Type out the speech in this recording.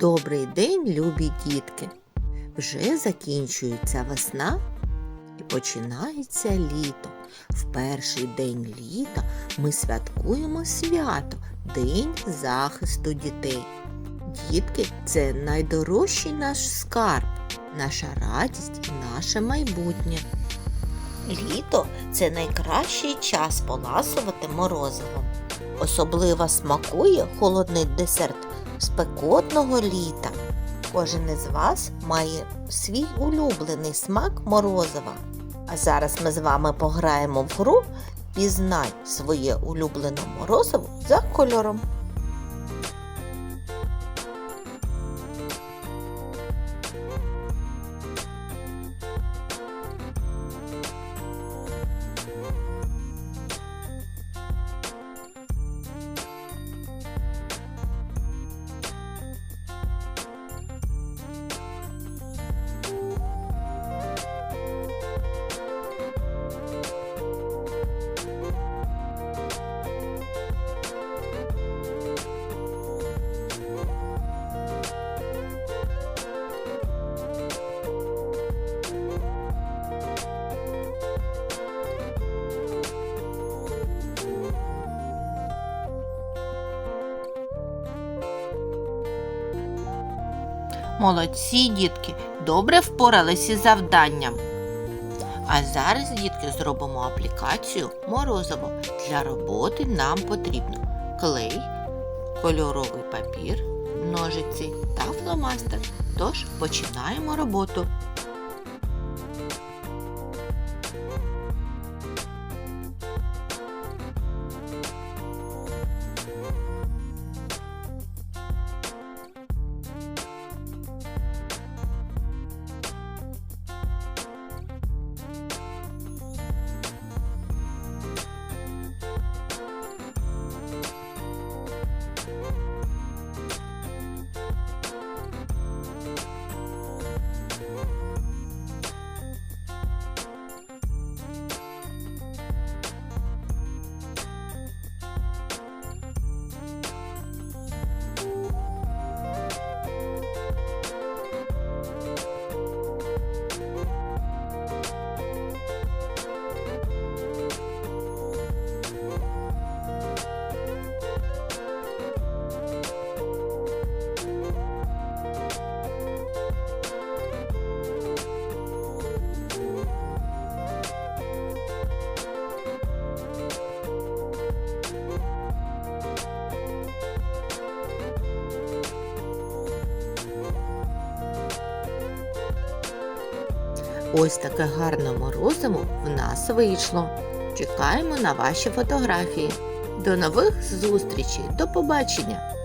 Добрий день, любі дітки! Вже закінчується весна і починається літо. В перший день літа ми святкуємо свято День захисту дітей. Дітки це найдорожчий наш скарб, наша радість і наше майбутнє. Літо це найкращий час поласувати морозивом. Особливо смакує холодний десерт спекотного літа. Кожен із вас має свій улюблений смак морозива. А зараз ми з вами пограємо в гру Пізнай своє улюблене морозиво за кольором. Молодці, дітки, добре впоралися із завданням. А зараз, дітки, зробимо аплікацію морозиво. Для роботи нам потрібно клей, кольоровий папір, ножиці та фломастер. Тож починаємо роботу. Ось таке гарне морозиво в нас вийшло. Чекаємо на ваші фотографії. До нових зустрічей, до побачення!